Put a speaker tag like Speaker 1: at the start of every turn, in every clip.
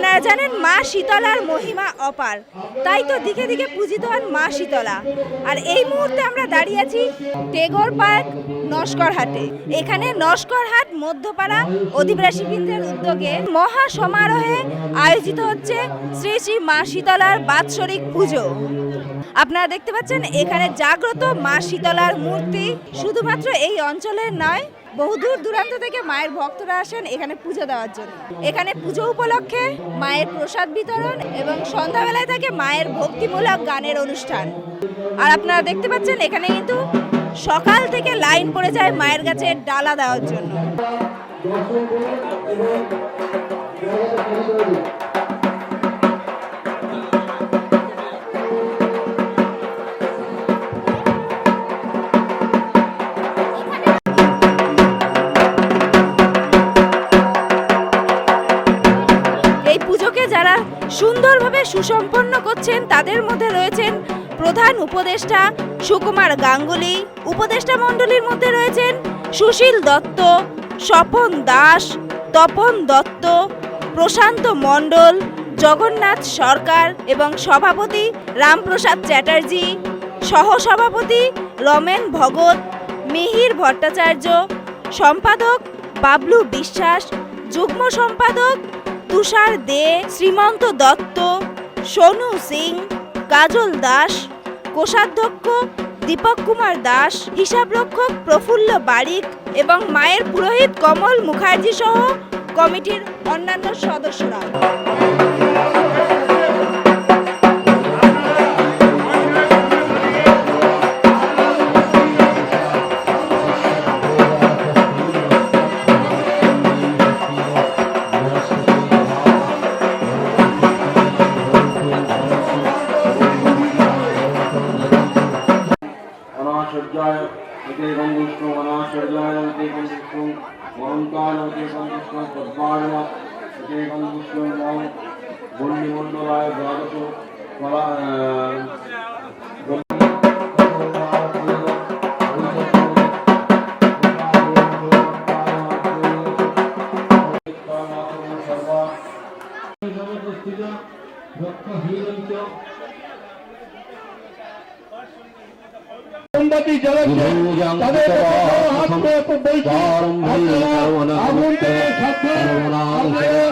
Speaker 1: আপনারা জানেন মা শীতলার মহিমা অপার। তাই তো দিকে দিকে পূজিত হন মা শীতলা। আর এই মুহূর্তে আমরা দাঁড়িয়ে আছি টেগর পার্ক নস্কর হাটে এখানে নস্কর হাট মধ্যপাড়া অধিবাসীবৃন্দের উদ্যোগে মহা সমারোহে আয়োজিত হচ্ছে শ্রী শ্রী মা শীতলার বাৎসরিক পুজো। আপনারা দেখতে পাচ্ছেন এখানে জাগ্রত মা শীতলার মূর্তি শুধুমাত্র এই অঞ্চলের নয় বহুদূর দূরান্ত থেকে মায়ের ভক্তরা আসেন এখানে পুজো দেওয়ার জন্য। এখানে পুজো উপলক্ষে মায়ের প্রসাদ বিতরণ এবং সন্ধ্যাবেলায় থাকে মায়ের ভক্তিমূলক গানের অনুষ্ঠান। আর আপনারা দেখতে পাচ্ছেন, এখানে কিন্তু সকাল থেকে লাইন পড়ে যায় মায়ের কাছে ডালা দেওয়ার জন্য। সুন্দরভাবে সুসম্পন্ন করছেন, তাদের মধ্যে রয়েছেন প্রধান উপদেষ্টা সুকুমার গাঙ্গুলি, উপদেষ্টা মণ্ডলীর মধ্যে রয়েছেন সুশীল দত্ত, স্বপন দাস, তপন দত্ত, প্রশান্ত মণ্ডল, জগন্নাথ সরকার এবং সভাপতি রামপ্রসাদ চ্যাটার্জি, সহসভাপতি রমেন ভগত, মিহির ভট্টাচার্য, সম্পাদক বাবলু বিশ্বাস, যুগ্ম সম্পাদক তুষার দে, শ্রীমন্ত দত্ত, সোনু সিং, কাজল দাস, কোষাধ্যক্ষ দীপক কুমার দাস, হিসাবরক্ষক প্রফুল্ল বারিক এবং মায়ের পুরোহিত কমল মুখার্জি সহ কমিটির অন্যান্য সদস্যরা।
Speaker 2: গঙ্গুষ্ণ পদ্মায় এতে বন্যমণ্ডলায় দ্বাদশ কলা
Speaker 3: বলছি আপনারা আগুন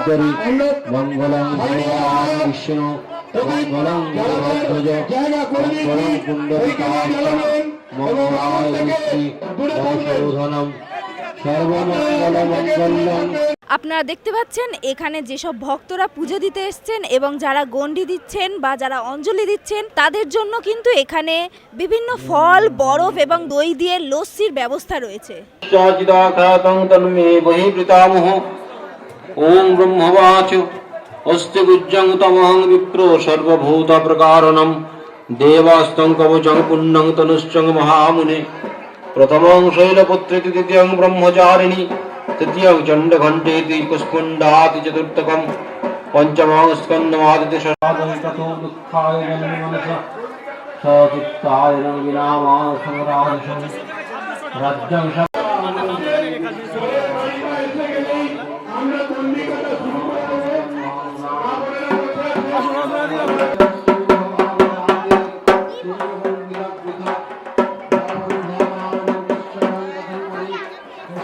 Speaker 3: থেকে দূরে থাকবেন
Speaker 2: পুণ্ডরীকাক্ষম সর্বমঙ্গল মঙ্গলম
Speaker 1: আপনারা দেখতে পাচ্ছেন এখানে যেসব ভক্তরা পুজো দিতে এসছেন এবং যারা গণ্ডি দিচ্ছেন বা যারা অঞ্জলি দিচ্ছেন তাদের জন্য কিন্তু এখানে বিভিন্ন ফল বরফ এবং দই দিয়ে লস্যির ব্যবস্থা রয়েছে।
Speaker 2: ওম ব্রহ্মবাচ। অস্তি গুজ্জং তমহং বিপ্র সর্বভূত প্রকারণম। দেবাস্তং কবচং পুণ্যং তনুশ্চং মহামুনে। প্রথমং শৈলপুত্রেতি, দ্বিতীয়ং ব্রহ্মচারিণী, তৃতীয়ং চণ্ডঘণ্টেতি, কুস্কুণ্ডাতি চতুর্থকম, পঞ্চমং স্কন্দমাদিতি ততো দুঃখায় জন্মনস সচিত্তায় বিনামায় সংরাজসং রাজ্যং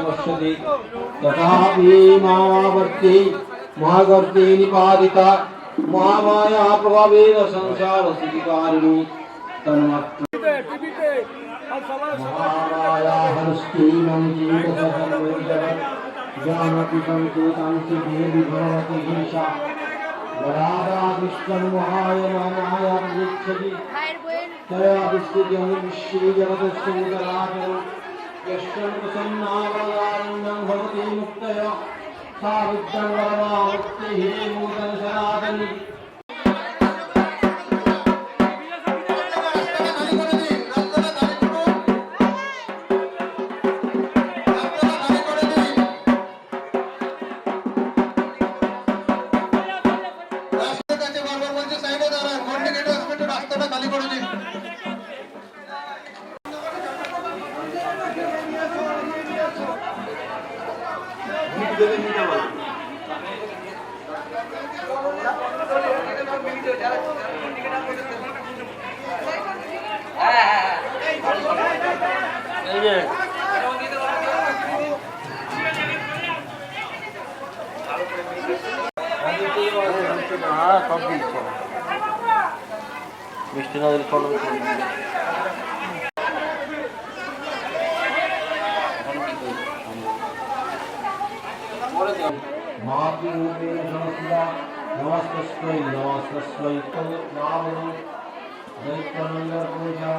Speaker 2: पश्यति तथा भीमावर्ति महागर्ते निपादिता महामाया प्रभावेन संसारस्थितिकारिणी तन्मत्र महामाया हस्तीनं जीवसहर्जगत् जानति संकेतं देवी भगवती हिंसा राधा कृष्णं महाय मामाया प्रतीक्षति ദയാവിസ്തുതിയും ശ്രീജഗതസ്തുതരാജനം യഷ്ടം പ്രസന്നാവതാരണം ഭവതി മുക്തയ സാവിദ്യം വരമാവൃത്തി ഹേ നൂതന സനാതനി
Speaker 3: মিষ্টি না দিলে ফলো
Speaker 2: মহাপ্রভুকে জনসিদা নমস্তস্মৈ নমস্তস্মৈ নাম দৈত্যানন্দ পূজা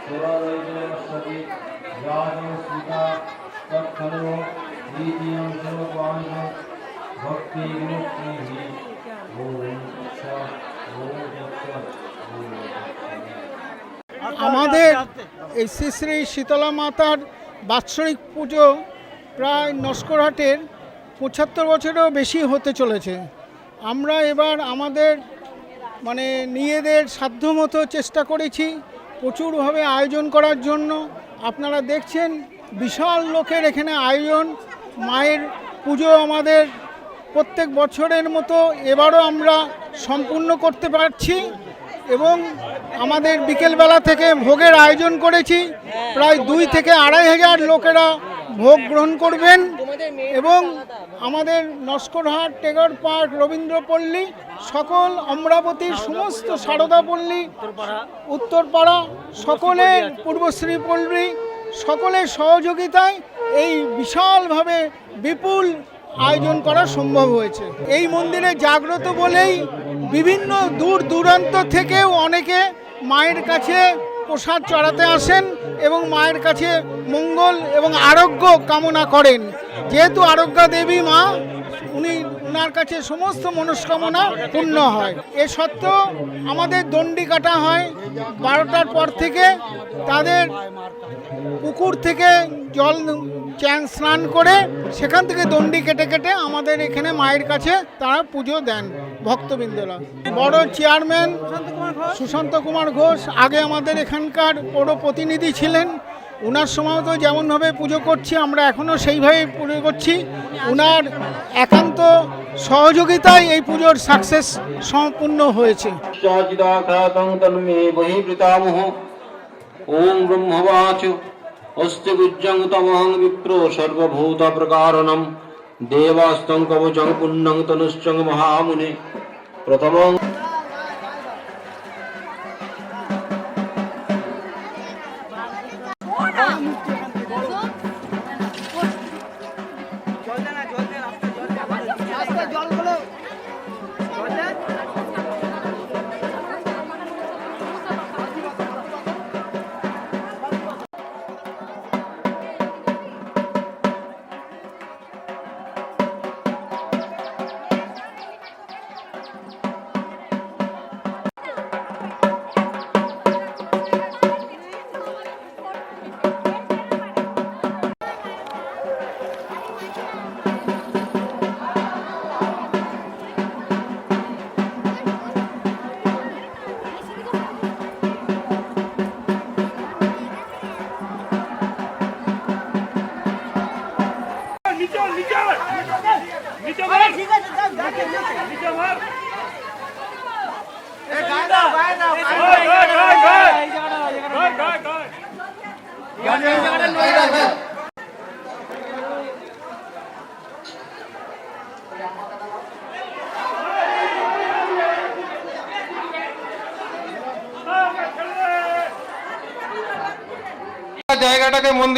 Speaker 2: सुरदैवेश्वति राजं स्मिता तत्खलो द्वितीयं सर्वपांशं भक्ति विमुक्तिः ॐ स ॐ तत्सत् ॐ तत्सत्
Speaker 4: আমাদের এই শ্রী শ্রী শীতলা মাতার বাৎসরিক পুজো প্রায় নস্করহাটের পঁচাত্তর বছরেরও বেশি হতে চলেছে আমরা এবার আমাদের মানে নিজেদের সাধ্যমতো চেষ্টা করেছি প্রচুরভাবে আয়োজন করার জন্য আপনারা দেখছেন বিশাল লোকের এখানে আয়োজন। মায়ের পুজো আমাদের প্রত্যেক বছরের মতো এবারও আমরা সম্পূর্ণ করতে পারছি এবং আমাদের বিকেলবেলা থেকে ভোগের আয়োজন করেছি। প্রায় দুই থেকে আড়াই হাজার লোকেরা ভোগ গ্রহণ করবেন এবং আমাদের নস্করহাট টেগর পার্ক রবীন্দ্রপল্লী সকল অমরাবতীর সমস্ত সারদাপল্লী উত্তরপাড়া সকলের পূর্বশ্রী পল্লী সকলের সহযোগিতায় এই বিশালভাবে বিপুল আয়োজন করা সম্ভব হয়েছে। এই মন্দিরে জাগ্রত বলেই বিভিন্ন দূর দূরান্ত থেকেও অনেকে মায়ের কাছে প্রসাদ চড়াতে আসেন এবং মায়ের কাছে মঙ্গল এবং আরোগ্য কামনা করেন। যেহেতু আরোগ্যা দেবী মা, উনি ওনার কাছে সমস্ত মনস্কামনা পূর্ণ হয়। এ সত্ত্বেও আমাদের দণ্ডি কাটা হয়। বারোটার পর থেকে তাদের পুকুর থেকে জল চ্যাং স্নান করে সেখান থেকে দণ্ডি কেটে কেটে আমাদের এখানে মায়ের কাছে তারা পুজো দেন ভক্তবৃন্দরা। বড় চেয়ারম্যান সুশান্ত কুমার ঘোষ, আগে আমাদের এখানকার বড় প্রতিনিধি ছিলেন। ওনার সময় তো যেমনভাবে পুজো করছি, আমরা এখনও সেইভাবে পুজো করছি। ওনার একান্ত সহযোগিতায় এই পুজোর সাকসেস সম্পূর্ণ হয়েছে।
Speaker 3: ওম ব্রহ্মবাচ, অস্তি গুজ্জং তমহং বিপ্র সর্বভূত প্রকারণম দেবাস্তং কবচং পুণ্যং তনুশ্চং মহামুনে। প্রথমং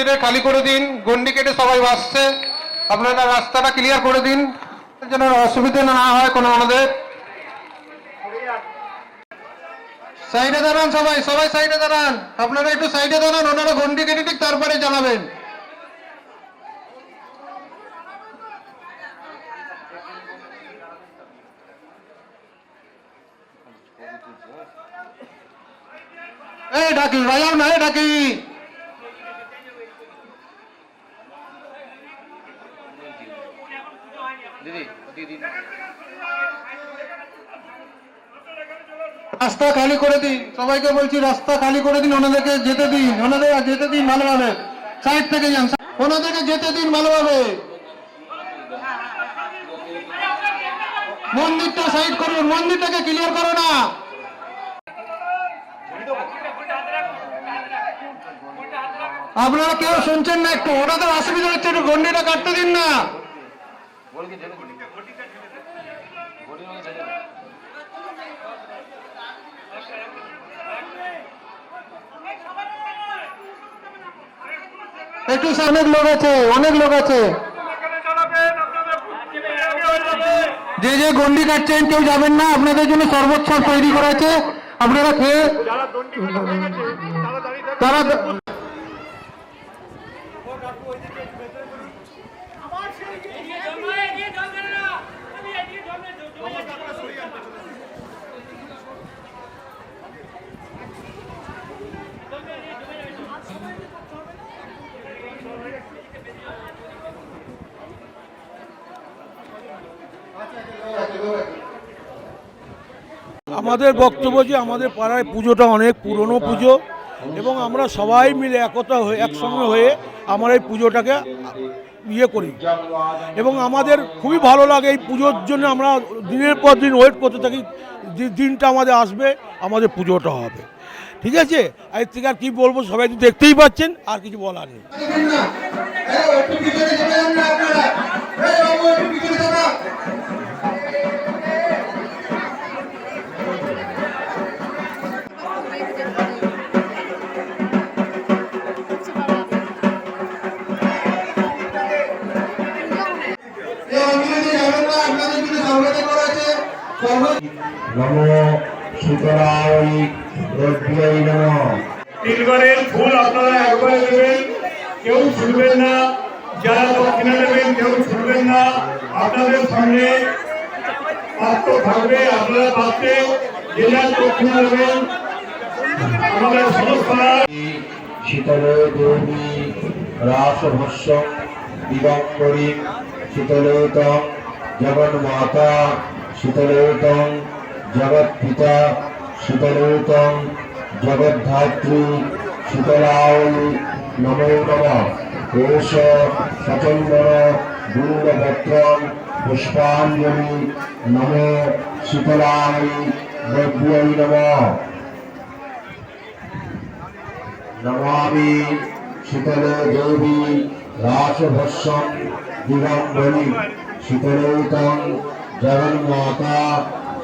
Speaker 5: জায়গাটাকে মন্দিরে খালি করে দিন, গন্ডি কেটে সবাই বাসছে আপনারা রাস্তাটা ক্লিয়ার করে দিন, যেন অসুবিধা না হয় কোনো আমাদের। সাইডে দাঁড়ান সবাই সবাই সাইডে দাঁড়ান। আপনারা একটু সাইডে দাঁড়ান, ওনারা গন্ডি কেটে ঠিক তারপরে জানাবেন ডাকি রাজাও না ডাকি। রাস্তা খালি করে দিন। সবাইকে বলছি, রাস্তা খালি করে দিন, ওনাদেরকে যেতে দিন। ওনাদের যেতে দিন ভালোভাবে। সাইড থেকে যান। ওনাদেরকে যেতে দিন ভালোভাবে। মন্দিরটা সাইড করুন, মন্দিরটাকে ক্লিয়ার করো না। আপনারা কেউ শুনছেন না একটু? ওনাদের অসুবিধা হচ্ছে একটু গন্ডিটা কাটতে দিন না। একটু অনেক লোক আছে অনেক লোক আছে। যে যে গন্ডি কাটছেন কেউ যাবেন না আপনাদের জন্য সর্বোচ্চ তৈরি করা আছে আপনারা খেয়ে তারা
Speaker 6: আমাদের বক্তব্য যে আমাদের পাড়ায় পুজোটা অনেক পুরনো পুজো এবং আমরা সবাই মিলে একতা হয়ে, একসঙ্গে হয়ে আমরা এই পুজোটাকে ইয়ে করি। এবং আমাদের খুবই ভালো লাগে এই পুজোর জন্য আমরা দিনের পর দিন ওয়েট করতে থাকি দিনটা আমাদের আসবে, আমাদের পুজোটা হবে। ঠিক আছে? এর থেকে আর কী বলব সবাই তো দেখতেই পাচ্ছেন, আর কিছু বলার নেই।
Speaker 2: নমো শীতলায় রব্বিয়াই নমঃ।
Speaker 7: তিলবারের ফুল আপনারা একবারে দেবেন কেউ ছুটবেন না যারা দক্ষিণা দেবেন কেউ ছুটবেন না। আপনাদের সামনে পাত্র থাকবে আপনারা পাত্রে যে যার দক্ষিণা দেবেন আমাদের সংস্থা
Speaker 2: শীতলে দেবী রাসভস্য দিগম্বরী শীতলেতং জগন্মাতা শীতলেতং জগৎপিতা শীতলেতং জগদ্ধাত্রী শীতলায় নমো নমঃ। এষ সচন্দন গুণপত্রম পুষ্পাঞ্জলি নমো শীতলায় দ্রব্যৈ নমঃ। নমামি শীতলে দেবী রাসভস্যম দিগম্বরী। শীতলেতং জগন্মাতা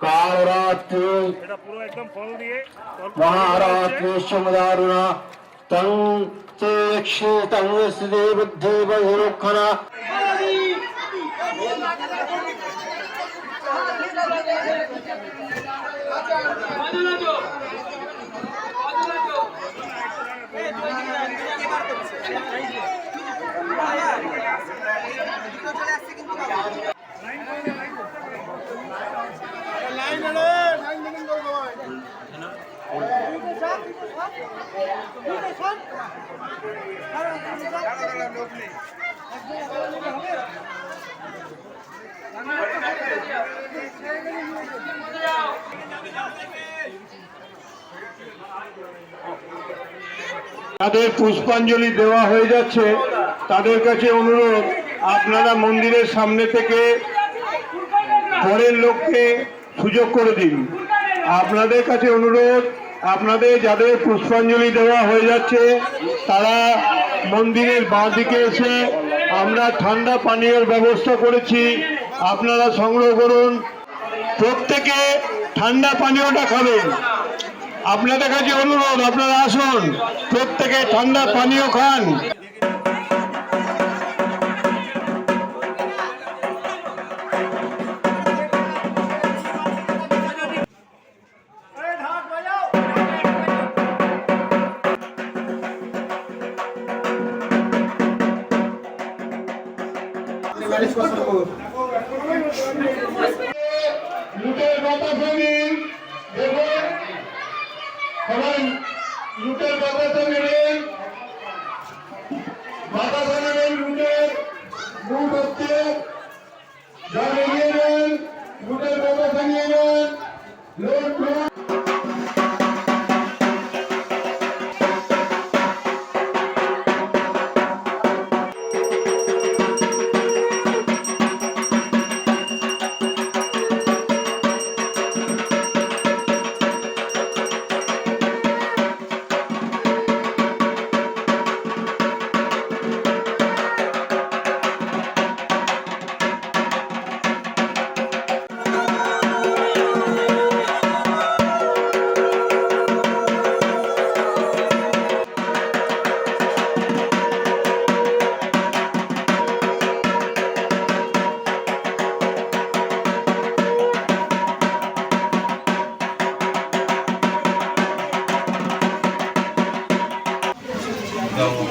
Speaker 7: ಕಾಳರಾತ್ರಿ ಮಹಾರಾತ್ರಿ ಶಮದಾರುಣ
Speaker 2: ತಂ ತೇ ಯಕ್ಷೇ ತಂ ಯಸ್ದೇ ಬುದ್ಧೇ ಬಹಿರೋಖನ
Speaker 7: তাদের পুষ্পাঞ্জলি দেওয়া হয়ে যাচ্ছে। তাদের কাছে অনুরোধ, আপনারা মন্দিরের সামনে থেকে পরের লোককে সুযোগ করে দিন। আপনাদের কাছে অনুরোধ, আপনাদের যাদের পুষ্পাঞ্জলি দেওয়া হয়ে যাচ্ছে, তারা মন্দিরের বাঁ দিকে এসে আমরা ঠান্ডা পানীয়ের ব্যবস্থা করেছি। আপনারা সংগ্রহ করুন। প্রত্যেকে ঠান্ডা পানীয়টা খাবেন। আপনাদের কাছে অনুরোধ, আপনারা আসুন। প্রত্যেকে ঠান্ডা পানীয় খান।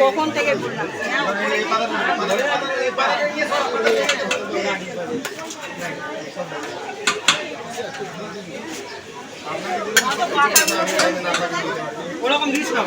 Speaker 8: কখন থেকে কি ভদ্রা যাব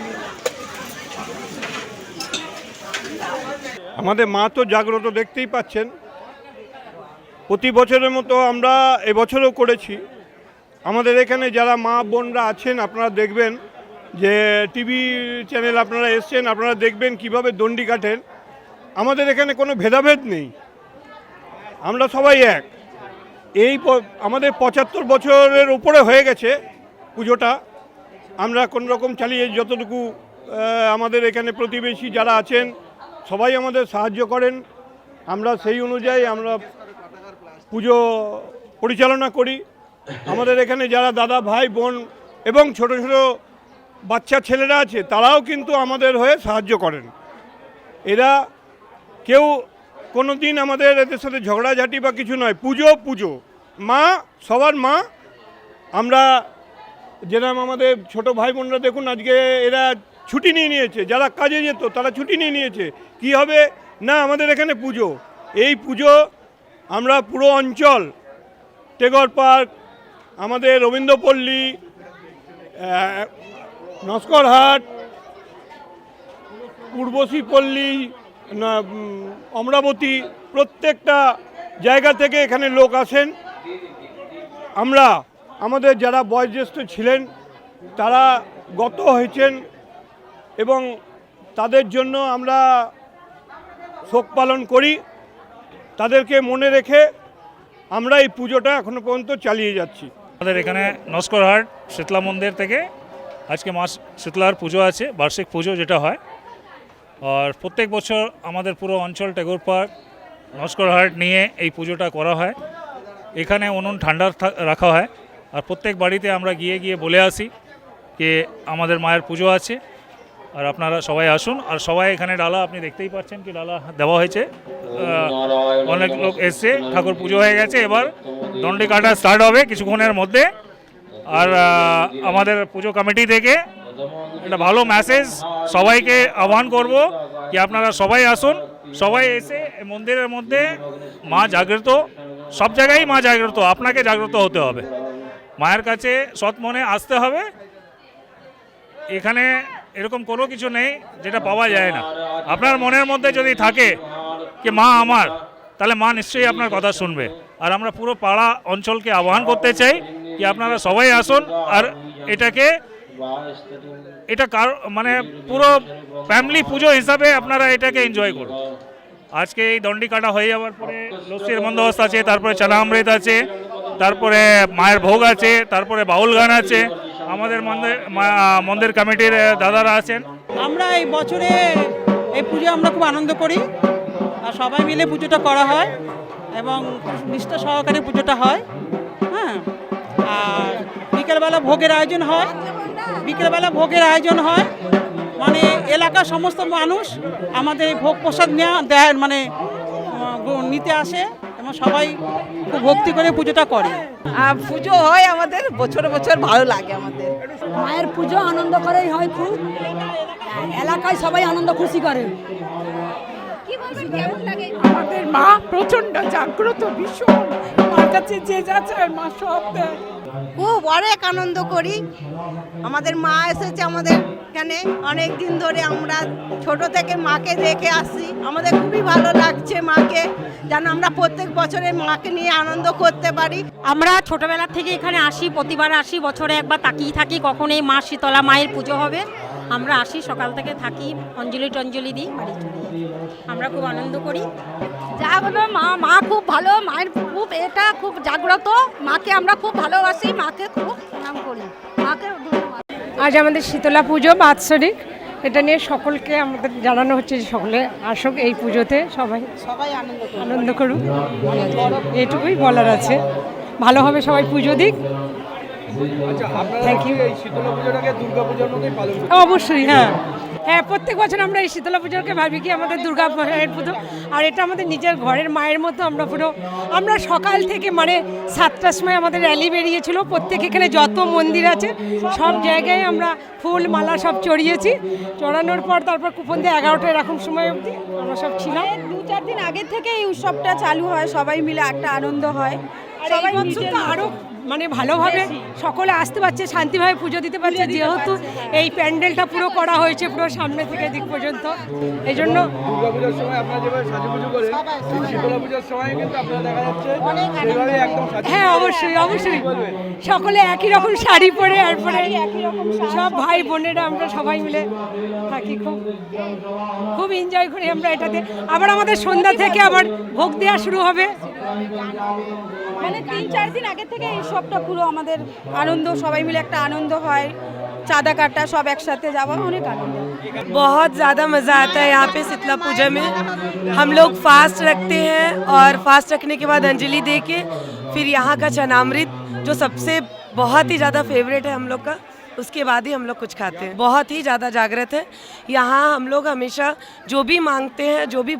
Speaker 7: আমাদের মা তো জাগ্রত দেখতেই পাচ্ছেন। প্রতি বছরের মতো আমরা এবছরও করেছি। আমাদের এখানে যারা মা বোনরা আছেন, আপনারা দেখবেন যে টিভি চ্যানেল আপনারা এসছেন, আপনারা দেখবেন কীভাবে দণ্ডি কাটেন। আমাদের এখানে কোনো ভেদাভেদ নেই। আমরা সবাই এক। এই আমাদের পঁচাত্তর বছরের উপরে হয়ে গেছে পুজোটা। আমরা কোন রকম চালিয়ে যতটুকু আমাদের এখানে প্রতিবেশী যারা আছেন সবাই আমাদের সাহায্য করেন। আমরা সেই অনুযায়ী আমরা পুজো পরিচালনা করি। আমাদের এখানে যারা দাদা, ভাই, বোন এবং ছোট ছোট বাচ্চা ছেলেরা আছে, তারাও কিন্তু আমাদের হয়ে সাহায্য করেন। এরা কেউ কোনো দিন আমাদের এদের সাথে ঝগড়াঝাটি বা কিছু নয়। পুজো পুজো। মা, সবার মা। আমরা যেরকম আমাদের ছোট ভাই বোনরা দেখুন, আজকে এরা ছুটি নিয়ে নিয়েছে, যারা কাজে যেত তারা ছুটি নিয়ে নিয়েছে। কি হবে? না, আমাদের এখানে পুজো। এই পুজো আমরা পুরো অঞ্চল, টেগর পার্ক, আমাদের রবীন্দ্রপল্লী নস্করহাট পূর্বশী পল্লী অমরাবতী, প্রত্যেকটা জায়গা থেকে এখানে লোক আসেন। আমরা, আমাদের যারা বয়োজ্যেষ্ঠ ছিলেন, তারা গত হয়েছেন এবং তাদের জন্য আমরা শোক পালন করি। তাদেরকে মনে রেখে আমরা এই পুজোটা এখনও পর্যন্ত চালিয়ে যাচ্ছি।
Speaker 9: আমাদের এখানে নস্করহাট শীতলা মন্দির থেকে আজকে মাস শীতলার পুজো আছে, বার্ষিক পুজো যেটা হয়। আর প্রত্যেক বছর আমাদের পুরো অঞ্চল টেগোর পার্ক নস্করহাট নিয়ে এই পুজোটা করা হয়। এখানে উনুন ঠান্ডা রাখা হয়। আর প্রত্যেক বাড়িতে আমরা গিয়ে গিয়ে বলে আসি যে আমাদের মায়ের পুজো আছে। আর আপনারা সবাই আসুন, আর সবাই এখানে ডালা, আপনি দেখতেই পাচ্ছেন কি ডালা দেওয়া হয়েছে। অনেক লোক এসছে, ঠাকুর পুজো হয়ে গেছে, এবার দণ্ডি কাটা স্টার্ট হবে কিছুক্ষণের মধ্যে। আর আমাদের পুজো কমিটি থেকে একটা ভালো মেসেজ সবাইকে আহ্বান করব কি আপনারা সবাই আসুন, সবাই এসে মন্দিরের মধ্যে মা জাগ্রত, সব জায়গায় মা জাগ্রত, আপনাকে জাগ্রত হতে হবে। মায়ের কাছে সৎ মনে আসতে হবে। এখানে এরকম কোনো কিছু নেই যেটা পাওয়া যায় না। আপনার মনের মধ্যে যদি থাকে যে মা আমার, তাহলে মা নিশ্চয়ই আপনার কথা শুনবে। আর আমরা পুরো পাড়া অঞ্চলকে আহ্বান করতে চাই কি, আপনারা সবাই আসুন। আর এটাকে, এটা কার মানে পুরো ফ্যামিলি পুজো হিসাবে আপনারা এটাকে এনজয় করুন। আজকে এই দণ্ডি কাটা হয়ে যাওয়ার পরে লস্যির বন্দোবস্ত আছে, তারপরে চানা অমৃত আছে, তারপরে মায়ের ভোগ আছে, তারপরে বাউল গান আছে আমাদের মন্দির মন্দির কমিটির দাদারা আছেন।
Speaker 10: আমরা এই বছরে এই পুজো আমরা খুব আনন্দ করি। আর সবাই মিলে পুজোটা করা হয় এবং নিষ্ঠা সহকারে পুজোটা হয়। হ্যাঁ? আর বিকেলবেলা ভোগের আয়োজন হয়। বিকেলবেলা ভোগের আয়োজন হয়। মানে এলাকার সমস্ত মানুষ আমাদের ভোগ প্রসাদ নেওয়া দেয় মানে নিতে আসে। এবং সবাই খুব ভক্তি করে পুজোটা করে।
Speaker 11: আর পুজো হয় আমাদের বছর বছর ভালো লাগে আমাদের।
Speaker 12: মায়ের পুজো আনন্দ করেই হয় খুব। এলাকায় সবাই আনন্দ খুশি করে।
Speaker 1: কি বলবেন
Speaker 11: আমাদের মা প্রচণ্ড জাগ্রত ভীষণ। মার কাছে যে যাচ্ছে মা সব দেয়।
Speaker 10: খুব অনেক আনন্দ করি। আমাদের মা এসেছে আমাদের এখানে। অনেক দিন ধরে আমরা ছোট থেকে মাকে দেখে আসি। আমাদের খুবই ভালো লাগছে মাকে, যেন আমরা প্রত্যেক বছরে মাকে নিয়ে আনন্দ করতে পারি।
Speaker 12: আমরা ছোটবেলা থেকে এখানে আসি, প্রতিবার আসি, বছরে একবার তাকিয়ে থাকি কখন এই মা শীতলা মায়ের পুজো হবে। আমরা আসি সকাল থেকে থাকি অঞ্জলি টঞ্জলি দিই বাড়ি চলে যাই। আমরা খুব আনন্দ করি। যা বলব মা মা খুব ভালো মায়ের খুব এটা খুব জাগ্রত। মাকে আমরা খুব ভালোবাসি মাকে খুব প্রণাম করি। মাকে
Speaker 13: আজ আমাদের শীতলা পুজো বাৎসরিক। এটা নিয়ে সকলকে আমাদের জানানো হচ্ছে যে সকলে আসুক এই পুজোতে সবাই
Speaker 10: সবাই আনন্দ
Speaker 13: আনন্দ করুক। এটুকুই বলার আছে। ভালোভাবে সবাই পুজো দিক। থ্যাংক ইউ
Speaker 4: পালন
Speaker 13: অবশ্যই হ্যাঁ। হ্যাঁ প্রত্যেক বছর আমরা এই শীতলা পুজোকে ভাবি কি আমাদের দুর্গা মায়ের পুজো। আর এটা আমাদের নিজের ঘরের মায়ের মতো আমরা পুরো আমরা সকাল থেকে মানে সাতটার সময় আমাদের র্যালি বেরিয়েছিল। প্রত্যেক এখানে যত মন্দির আছে সব জায়গায় আমরা ফুল মালা সব চড়িয়েছি। চড়ানোর পর তারপর কুপন দিয়ে এগারোটা এরকম সময় অবধি আমরা সব ছিলাম।
Speaker 1: দু চার দিন আগে থেকে এই উৎসবটা চালু হয় সবাই মিলে একটা আনন্দ হয়।
Speaker 13: সবাই তো আরও মানে ভালোভাবে সকলে আসতে পারছে শান্তিভাবে পুজো দিতে পারছে যেহেতু এই প্যান্ডেলটা পুরো করা হয়েছে পুরো সামনে থেকে দিক পর্যন্ত। এই জন্য
Speaker 4: দুর্গা পূজার সময় আপনারা যেভাবে সাজুগুজু করেন এই শীতলা পূজার সময় কিন্তু আপনারা দেখা যাচ্ছে সেভাবে একদম সাজু
Speaker 13: হ্যাঁ অবশ্যই অবশ্যই। সকলে একই রকম শাড়ি পরে আর পরে সব ভাই বোনেরা আমরা সবাই মিলে থাকি খুব। খুব এনজয় করি আমরা এটাতে। আবার আমাদের সন্ধ্যা থেকে আবার ভোগ দেওয়া শুরু হবে।
Speaker 1: মানে তিন চার দিন আগে থেকে এই সবটা পুরো আমাদের আনন্দ সবাই মিলে একটা আনন্দ হয়
Speaker 14: চাঁদা কাটা সব একসাথে যাওয়া অনেক আনন্দ
Speaker 15: बहुत ज़्यादा मज़ा आता है यहाँ पे शीतला पूजा में हम लोग फास्ट रखते हैं और फास्ट रखने के बाद अंजलि दे के फिर यहाँ का चनामृत जो सबसे बहुत ही ज़्यादा फेवरेट है हम लोग का उसके बाद ही हम लोग कुछ खाते हैं। बहुत ही ज़्यादा जागृत है। यहाँ हम लोग हमेशा जो भी मांगते हैं जो भी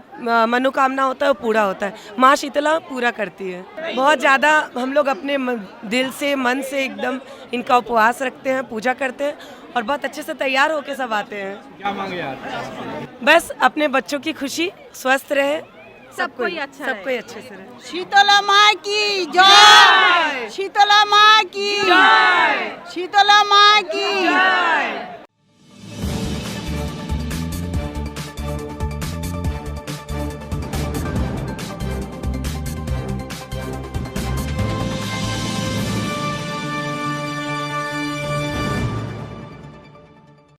Speaker 15: मनोकामना होता है वो पूरा होता है। माँ शीतला पूरा करती है। बहुत ज़्यादा हम लोग अपने दिल से मन से एकदम इनका उपवास रखते हैं पूजा करते हैं और बहुत अच्छे से तैयार होके सब आते हैं।
Speaker 16: क्या मांगे
Speaker 15: बस अपने बच्चों की खुशी स्वस्थ रहे
Speaker 14: सबको ही अच्छा सबको
Speaker 15: ही अच्छे से
Speaker 17: शीतला माँ की जय शीतला माँ की जय शीतला माँ की जय